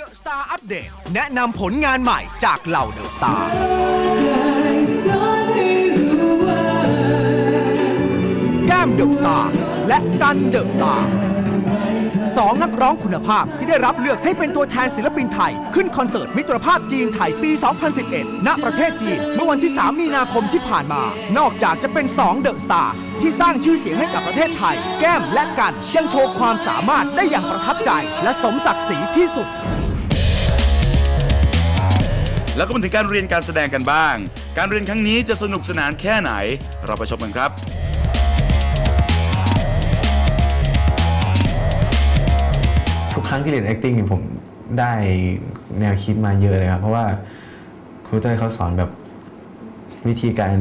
The Star Update แนะนำผลงานใหม่จากเหล่า The Star แก้ม The Star และกัน The Star สองนักร้องคุณภาพที่ได้รับเลือกให้เป็นตัวแทนศิลปินไทย ขึ้นคอนเสิร์ตมิตรภาพจีนไทยปี 2011 ณ ประเทศจีน เมื่อวันที่ 3 มีนาคมที่ผ่านมา นอกจากจะเป็น2เดอะสตาร์ที่สร้างชื่อเสียงให้กับประเทศไทย แก้มและกันยังโชว์ความสามารถได้อย่างประทับใจ และสมศักดิ์ศรีที่สุด แล้วก็มาถึงการเรียนการแสดงกันบ้าง การเรียนครั้งนี้จะสนุกสนานแค่ไหน เราไปชมกันครับทุกครั้งที่เรียน acting เนี่ยผมได้แนวคิดมาเยอะเลยครับ เพราะว่าครูเต้ยเขาสอนแบบวิธีการ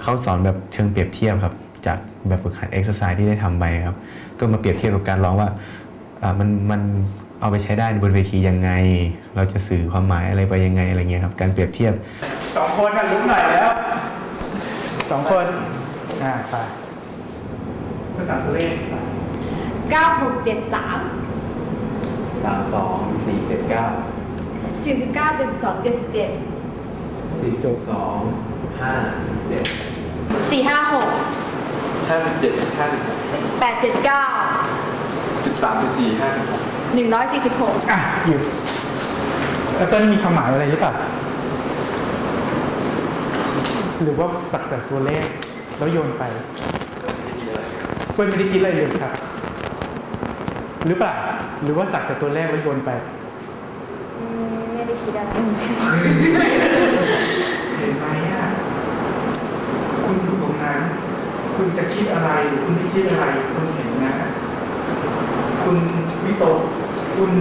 เขาสอนแบบเชิงเปรียบเทียบครับ จากแบบฝึกหัด exercise ที่ได้ทำไปครับ ก็มาเปรียบเทียบกับการร้องว่าอ่ามันมัน เอาไปใช้ได้บนเวทียังไง เราจะสื่อความหมายอะไรไปยังไงอะไรเงี้ยครับ การเปรียบเทียบสองคนน่ะลุกหน่อยแล้วสองคนอ่าไปภาษาตัวเลข9673สามสองสี่เจ็ดเก้า49 72 77สี่จบสองห้าเจ็ด456ห้าสิบเจ็ดห้าสิบ879สิบสามสิบสี่ห้าสิบหก 146 อะหยุดแล้วต้นมีความหมายอะไรหรือเปล่าหรือว่าสักแต่ตัวเลขแล้วโยนไปเพื่อนไม่ได้คิดอะไรเลยครับ หรือเปล่า หรือว่าสักแต่ตัวเลขแล้วโยนไป ไม่ได้คิดอะไรเห็นไหมอะคุณอยู่ตรงนั้น คุณจะคิดอะไรหรือคุณไม่คิดอะไรคุณเห็นนะ คุณวิตก คุณ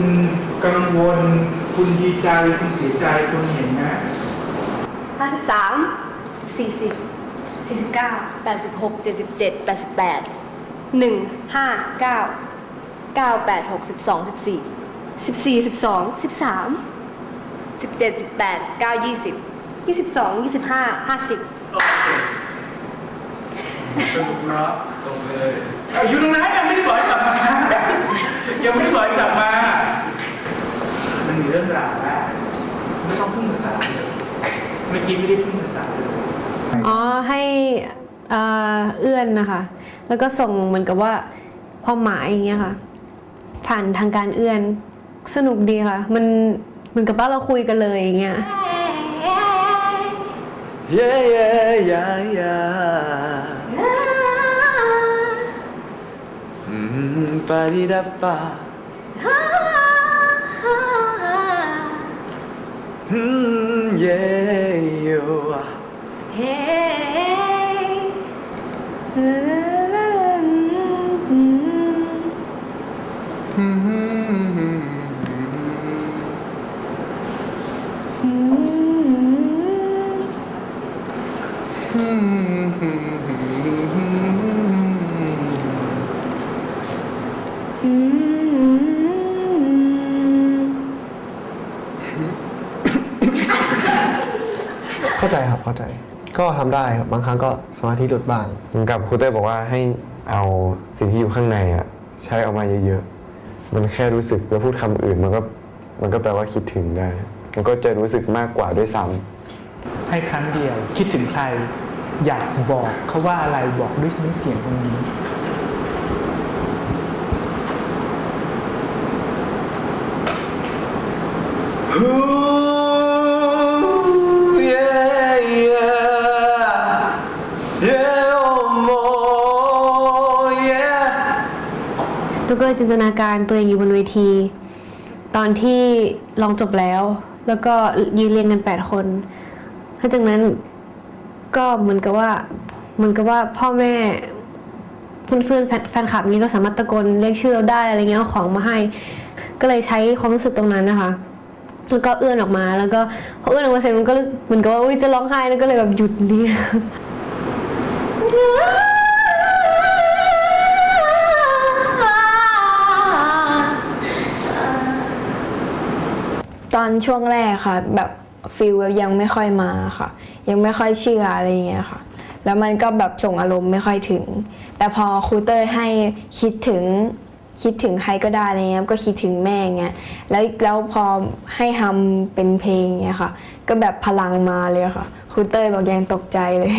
กังวล คุณดีใจ คุณเสียใจ คุณเห็นนะ53 40 49 86 77 88 159 98 62 14 14 12 13 17 18 19 20 22 25 50สนุกเนาะตรงเลย อยู่ตรงนั้นยังไม่ได้บอกให้กลับมา ยังไม่ได้บอกให้กลับมา มันมีเรื่องราวนะไม่ต้องพึ่งภาษาเลยเมื่อกี้ไม่ได้พึ่งภาษาเลย อ๋อให้เอ่อเอื้อนนะคะ แล้วก็ส่งเหมือนกับว่าความหมายอย่างเงี้ยค่ะ ผ่านทางการเอื้อนสนุกดีค่ะ มันเหมือนกับว่าเราคุยกันเลยอย่างเงี้ย Yeah, yeah, yeah, yeah. Mm, ba-di-da-ba. Mm, yeah, เข้าใจครับเข้าใจ ก็ทำได้ครับบางครั้งก็สมาธิหลุดบ้าง เหมือนกับครูเต้ยบอกว่าให้เอาสิ่งที่อยู่ข้างในอะใช้ออกมาเยอะๆ มันแค่รู้สึกแล้วพูดคำอื่นมันก็มันก็แปลว่าคิดถึงได้ มันก็จะรู้สึกมากกว่าด้วยซ้ำ ให้ครั้งเดียว คิดถึงใคร อยากบอกเขาว่าอะไรบอกด้วยน้ำเสียงตรงนี้ Ooh, yeah, yeah. Yeah, oh, more, yeah. แล้วก็จินตนาการตัวเองอยู่บนเวที ตอนที่ลองจบแล้ว แล้วก็ยืนเรียงกัน8คนหลังจากนั้นก็เหมือนกับว่าเหมือนกับว่าพ่อแม่เพื่อนๆแฟนแฟนคลับนี้ก็สามารถตะโกนเรียกชื่อเราได้อะไรเงี้ยเอาของมาให้ ก็เลยใช้ความรู้สึกตรงนั้นนะคะแล้วก็เอื้อนออกมา แล้วก็พอเอื้อนออกมาเสร็จมันก็เหมือนกับว่าอุ๊ยจะร้องไห้แล้วก็เลยแบบหยุดเนี่ ช่วงแรกค่ะ แบบฟิลแบบยังไม่ค่อยมาค่ะ ยังไม่ค่อยเชื่ออะไรอย่างเงี้ยค่ะ แล้วมันก็แบบส่งอารมณ์ไม่ค่อยถึง แต่พอครูเตอร์ให้คิดถึงคิดถึงใครก็ได้อะไรเงี้ยก็คิดถึงแม่เงี้ยแล้วแล้วพอให้ทำเป็นเพลงเงี้ยค่ะ ก็แบบพลังมาเลยค่ะครูเต้ยบอกยังตกใจเลย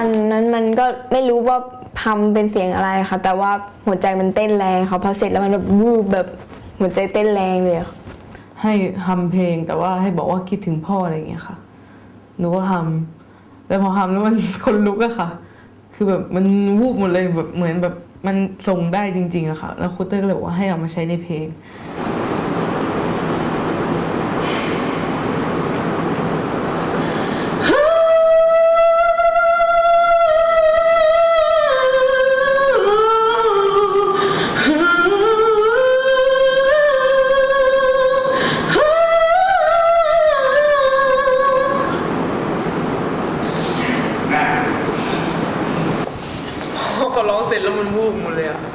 อนนั้นมันก็ไม่รู้ว่าทำเป็นเสียงอะไรค่ะ แต่ว่าหัวใจมันเต้นแรงค่ะพอเสร็จแล้วมันแบบวูบแบบหัวใจเต้นแรงเลยค่ะให้ทำเพลงแต่ว่าให้บอกว่าคิดถึงพ่ออะไรอย่างเงี้ยค่ะ หนูก็ทำแต่พอทำแล้วมันคนลุกอะค่ะ คือแบบมันวูบหมดเลยแบบเหมือนแบบมันส่งได้จริงๆอะค่ะ แล้วครูเต้ยก็เลยบอกว่าให้เอามาใช้ในเพลง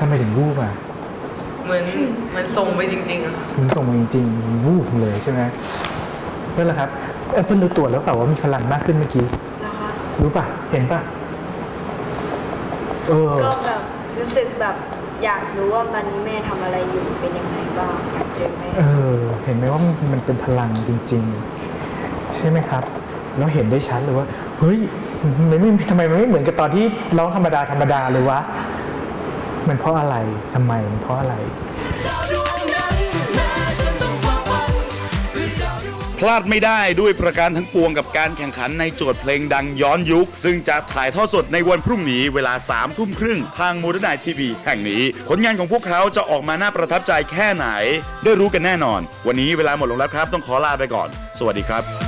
ำไมถึงวูบอะเหมือนเหมันส่งไปจริงๆอะค่ะมันส่งมาจริงๆวูบเลยใช่ไหมนั่นแหละครับแอปเปิลรู้ตัวแล้วเปล่าว่ามีพลังมากขึ้นเมื่อกี้ นะคะรู้ป่ะ เห็นป่ะ เออ ก็แบบรู้สึกแบบอยากรู้ว่าตอนนี้แม่ทำอะไรอยู่เป็นยังไงบ้างอยากเจอแม่เออ เห็นไหมว่ามันมันเป็นพลังจริง ๆ ใช่ไหมครับ แล้วเห็นได้ชัดเลยว่า เฮ้ยมันไม่ทำไมมันไม่เหมือนกับตอนที่ร้องธรรมดาธรรมดาเลยวะ มันเพราะอะไรทำไมมันเพราะอะไร พลาดไม่ได้ด้วยประการทั้งปวงกับการแข่งขันในโจทย์เพลงดังย้อนยุค ซึ่งจะถ่ายทอดสดในวันพรุ่งนี้เวลา3ามทุ่มครึ่งทางมเดิร์นไนทีวีแห่งนี้ ผลงานของพวกเขาจะออกมาน่าประทับใจแค่ไหน ได้รู้กันแน่นอน วันนี้เวลาหมดลงแล้วครับ ต้องขอลาไปก่อน สวัสดีครับ